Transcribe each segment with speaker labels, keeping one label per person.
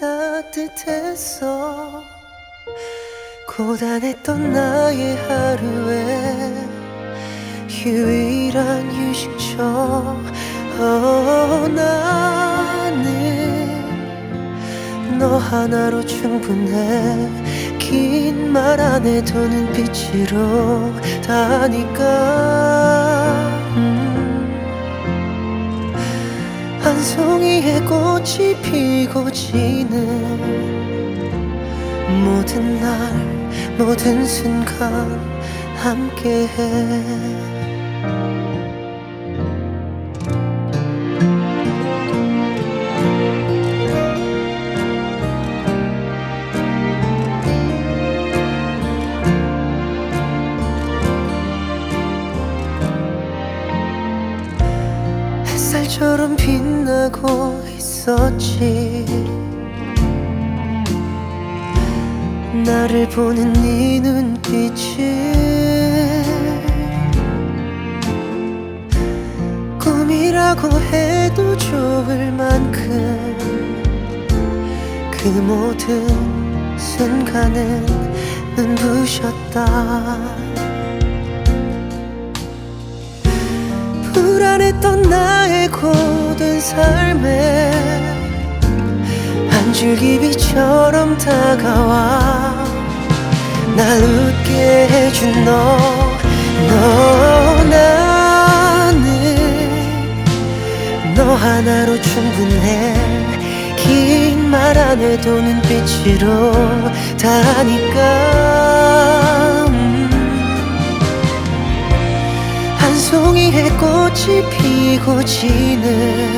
Speaker 1: 따뜻했어. 고단했던 나의 하루에 유일한 휴식처. 어, 나는 너 하나로 충분해. 긴 말안 해도 눈빛으로 다니까 한 송이의 꽃이 피고 지는 모든 날 모든 순간 함께해 햇살처럼 빛나고 있었지. 나를 보는 네 눈빛이 꿈이라고 해도 좋을 만큼 그 모든 순간은 눈부셨다. 불안했던 나의 고든 삶에 한 줄기 비처럼 다가와. 날 웃게 해준 너, 너 나는 너 하나로 충분해. 긴 말 안 해도 눈빛으로 다니까 한 송이의 꽃이 피고 지는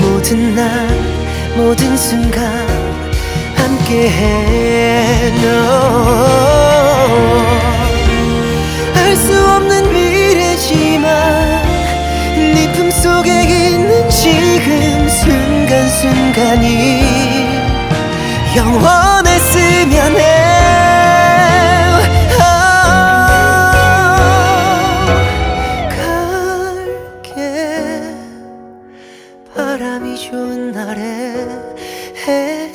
Speaker 1: 모든 날 모든 순간 함께해 너알 수 없는 미래지만 네 품속에 있는 지금 순간순간이 영원했